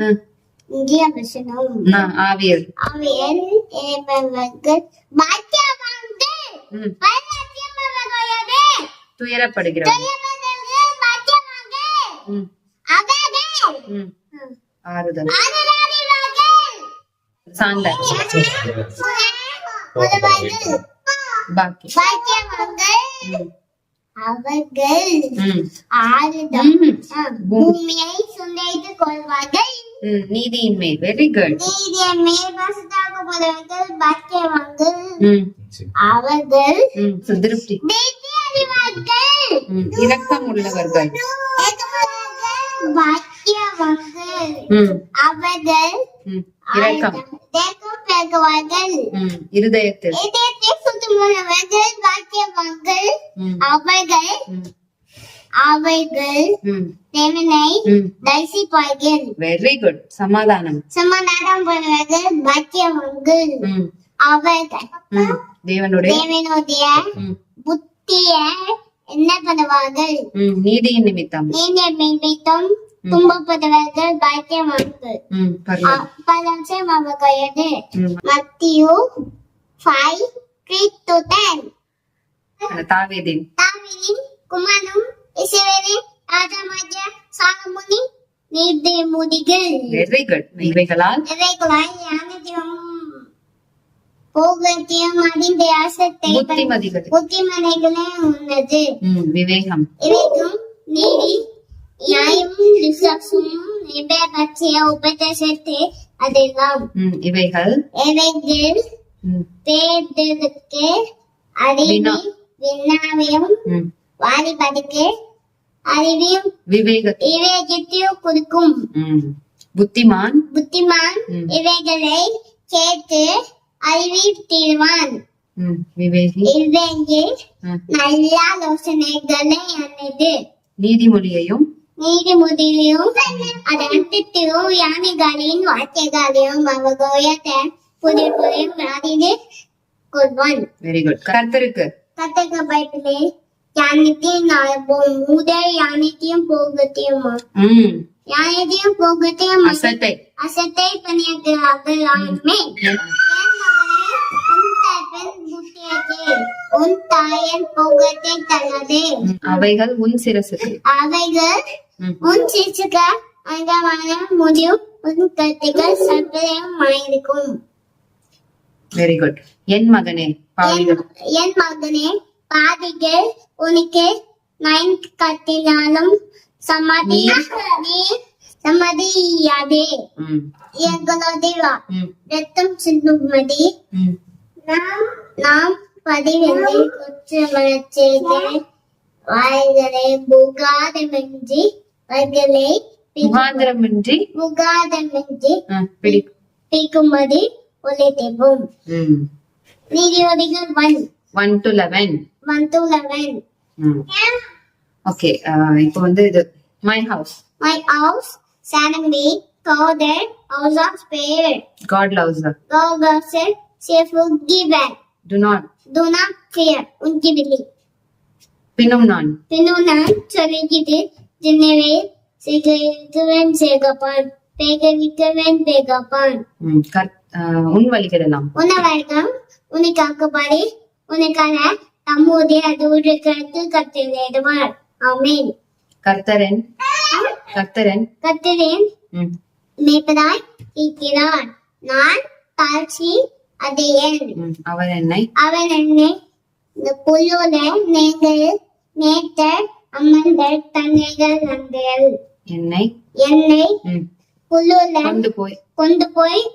ம், இந்திய நான் ஆவியல் அவையல் ஏபவர்கள் பாக்கியவான்கள் ம், பரலட்சியமவர்களே துயரப்படுகிறவன் துயரப்படுகிறவர்கள் பாக்கியவான்கள் ம், அவர்கள் ஆறுதல் சாந்த ம், அவர்கள் ம், ஆறுதல் ம், பூமியை சுண்டைத்துக் கொள்வார்கள். நீதியின் மேல் வெரி குட் நீதியை மேல்வாசத்தாக்கப்படுவர்கள் பாக்கியவான்கள். ம். அவர்கள் திருப்தி. அறிவார்கள் இரக்கம் உள்ளவர்கள் பாக்கியவான்கள் ம் அவர்கள் இரக்கம். பெறுவார்கள். இருதயத்தில். இதயத்தை சுத்தமுள்ளவர்கள் பாக்கியவான்கள் அவர்கள் அவர்கள் தேவனை தரிசிப்பார்கள். வெரி குட் சமாதானம். சமாதானம் பண்ணுவர்கள் பாக்கியவான்கள். அவர்கள் தேவனுடைய தேவனுடைய புத்திய என்ன பண்ணுவார்கள்? நீதியின் நிமித்தம். நீண்ட மீன்பித்தம் துன்பப்படுவர்கள் பாக்கியவான்கள் ம் பரவாயில்ல பலன்சம் அவர்களது ம் Matthew five three to ten அந்த தாவீதின் தாவினின் குமாரனும் இசைவேலின் ராஜாமாஜா சாலமுனி நீதிமுடிகள் வெரி குட் இவைகளால் இவைகளால் ஞானத்தையும் போகத்தையும் அறிந்த ஆசத்தை புத்திமதிகள் புத்திமனைகளே உள்ளது ம் விவேகம் இவைக்கும் நீதி நியாயமும் விசுவாசமும் நிபேபட்சிய உபதேசத்தை அதெல்லாம் இவைகள் இவைகள் பேதலுக்கு அறிவி வினா. வினாவையும் ம். வாலிபதுக்கு அறிவியும் விவேகத்தை விவேகத்தையும் கொடுக்கும் புத்திமான் புத்திமான். இவைகளை கேட்டு இவைகள் ம், நல்ல ஆலோசனைகளை அன்னது நீதிமொழியையும் நீதிமுதிலையும் அது அந்தத்திலும் யானைகளின் வார்த்தைகளையும் அவர்களுடைய புதிய புதிய அறிந்து கொள்வான். வெரி குட் கர்த்தருக்கு. கத்தக பைபிளே யானைத்தையும் நான் முதல் யானைத்தையும் போகத்தையுமா? யானைத்தையும் போகத்தையும் அசட்டை. அசத்தை பணியாற்றுகிறார்கள் ஆமே உன் தாயின் போகத்தை ம், அவைகள் உன் சிரசுக்கு. அவைகள் உன் சிசுக்கு அங்கமான முடியும். உன் கத்திகள் சர்ப்பமாயிருக்கும் வெரி குட் என் மகனே என் மகனே பாதிகள் உனக்கு நைன் கத்தினாலும் சம்மதி நீ? சம்மதியாதே ம் எங்களுடைய ம் ரத்தம் சிந்துமதி. ம் நாம் நாம் பதிவென்று குற்றமரச் செய்த வாய்களை புகாதமின்றி வர்களை முகாந்திரமின்றி புகாதமின்றி ஆ, பிடி பிக்கும்படி உழைத்தேவும். ம். நீதிபதிகள் one one to eleven one to eleven ம். ஓகே இப்போ வந்து இது மை ஹவுஸ் மை ஹவுஸ் சானம்பி Kauthar house of spare God loves Gauhar சேஃபுல் given to not Do not. Fear உன்கிவிலி பின்னும் நான். பின்னும் நான் சொல்லிக்கிட்டு ஜின்னவே சிகவன் சேகப்பான் பேகவிக்கவன் பேகப்பான். உன் வழிகளெல்லாம் உணவர்க்கம் உனக்காகப்படி உனக்கான தம்முடைய தூரக்கத்து கத்திடுவார் ஆமீன். கர்த்தரன் கர்த்தரன். கத்திரேன் ம், மேய்ப்பதாய் இருக்கிறார். நான் தாழ்ச்சி அதையன் அவர் என்னை. அவன் என்னை இந்த புல்லோட நீங்கள் நேற்ற அமர்ந்த தன்னைகள் நங்கள் என்னை என்னை புல்லோட கொண்டு போய். கொண்டு போய்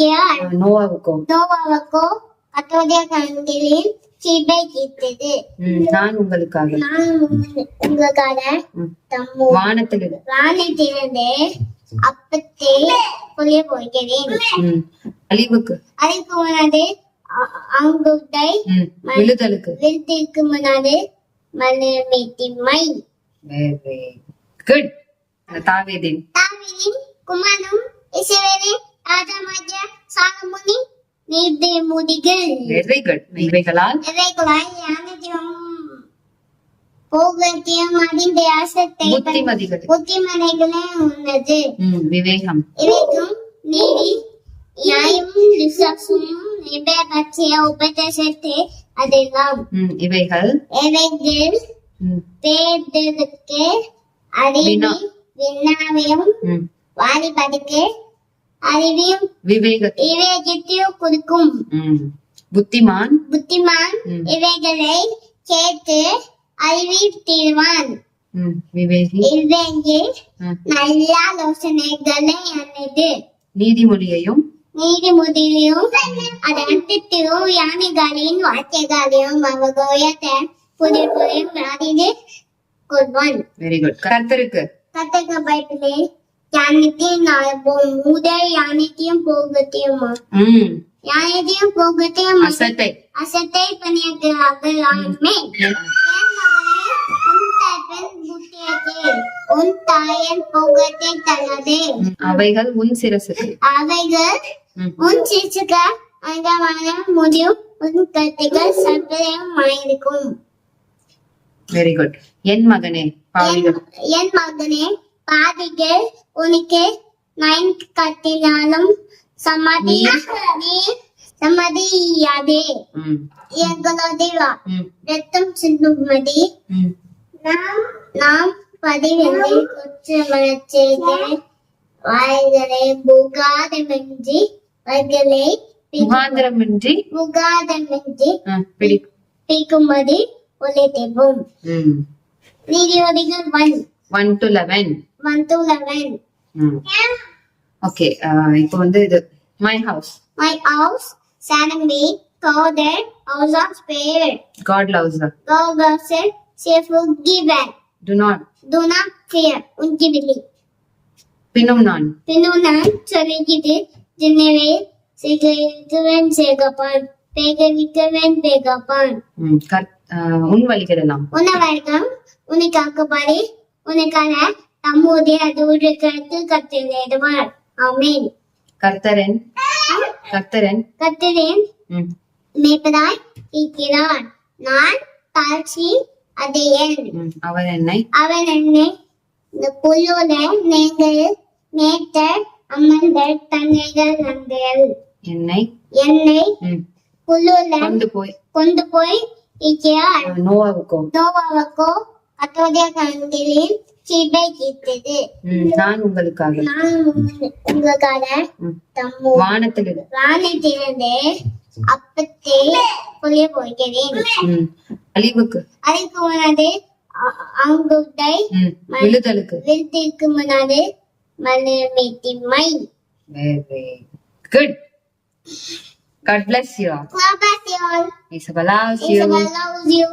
ஆ, நோவாவுக்கோ? நோவாவுக்கோ கத்தோடைய கண்களில் சீபை கீர்த்தது நான் உங்களுக்காக. நான் உங்க- உங்களுக்காக தம்மு வானத்தில். வானத்திலிருந்து அப்பத்தை புரிய போகிறேன். அழிவுக்கு. அதுக்கு முன்னாடி அ- அங்குத்தை ம், விழுதலுக்கு. விருத்திற்கு மலர்மித்திமை வெரி குட் தாவேதின். தாவினின் குமாரனும் இசைவேலின் ராஜாமாஜா சாலமுனி நீதிமுடிகள் வெரி குட் இவைகளால்? இவைகளாய் ஞானத்தையும் போகத்தையும் அறிந்த அசத்தை புத்திமதிகள் புத்திமனைகளே உள்ளது விவேகம். இவைக்கும் நீதி நியாயமும் விசுவாசமும் இவை பற்றிய உபதேசத்தை அதெல்லாம்? ம், இவைகள். இவைகள் பேதலுக்கு அறிவி வினா. வினாவையும் ம், வாலிபதுக்கு அறிவையும் விவேக. விவேகத்தையும் கொடுக்கும். புத்திமான். புத்திமான். இவைகளை கேட்டு அறிவித்திடுவான் ம், விவேகி. இவைகள் நல்ல ஆலோசனைகளை அன்னது நீதிமொழியையும் நீதிமொழியும் அதன் யானைகளின் வார்த்தைகளையும் அவகோயத்தை புதிய புதிய அறிந்து கொள்வான். வெரி குட் கர்த்தருக்கு. கத்தக பைபிளே யானைத்தையும் நான் முதல் யானைத்தையும் போகத்தையும் ம், யானைத்தையும் போகத்தையும் அசத்தை என்- என் மகனே, உன் தாயின் போகத்தை ம், அவைகள் உன் சிரசுக்கு. அவைகள் உன் சிசுக்க அங்கமான முடியும். உன் கத்திகள் சர்க்கரையுமாயிருக்கும் வெரி குட் என் மகனே பாவிகள். என் மகனே பாதிகள் உனக்கு நயன் கட்டினாலும் சமாதி சமாதியாதே. ம், ரத்தம் சிந்துமதி நாம் நாம் பதிவென்று குற்றமரச்செய்த வாய்களை புகாதமின்றி வர்களை முகாந்திரமின்றி புகாதமின்றி ஆ, பிடி பிக்கும்படி உழைத்தேவும் நீதிபதிகள் one one to eleven one to eleven okay இப்போ வந்து இது மை ஹவுஸ் மை ஹவுஸ் சானம்பி Kader house of spare God loves காகசர் சேஃபுல் given to not Do not. Fear, உன்கிவிலி பின்னும் நான். பின்னும் நான் சொல்லிக்கிட்டு தினவே சிகவன் சேகப்பான் பேகவிக்கவன் பேகப்பான். ம், கர்த்- ஆ, உன் வழிகளெல்லாம் உணவர்க்கம் உனக்காகப்படி உனக்கான நம்முடைய அதோடு கருத்து கத்திடுவார் ஆமீன். கர்த்தரன் கர்த்தரன். கத்திரேன் ம், மேய்ப்பதாய் இருக்கிறார் நான் தாழ்ச்சி அதையன் அவர் என்னை அவன் என்னை இந்த புல்லுல நீங்கள் மேய்த்த அமர்ந்த தன்னைகள் நங்கள் என்னை? என்னை புல்லுல கொண்டு போய். கொண்டு போய் ஆ, நோவாவுக்கோ? நோவாவுக்கோ கத்தோடைய கண்களில் சிபை கிட்டது ம், நான் உங்களுக்காக. நான் உங்க- உங்களுக்காக தம்மு வானத்தில். வானத்திலிருந்து அப்பத்தை புளிய போகிறேன். அழிவுக்கு. அதுக்கு முன்னாடி அ- அங்குட்டை ம், விழுதலுக்கு. வீட்டுக்கு முன்னாடி மலர்மிட்டிமை very good God bless you. God bless you all. Isabel loves you. Isabel loves you.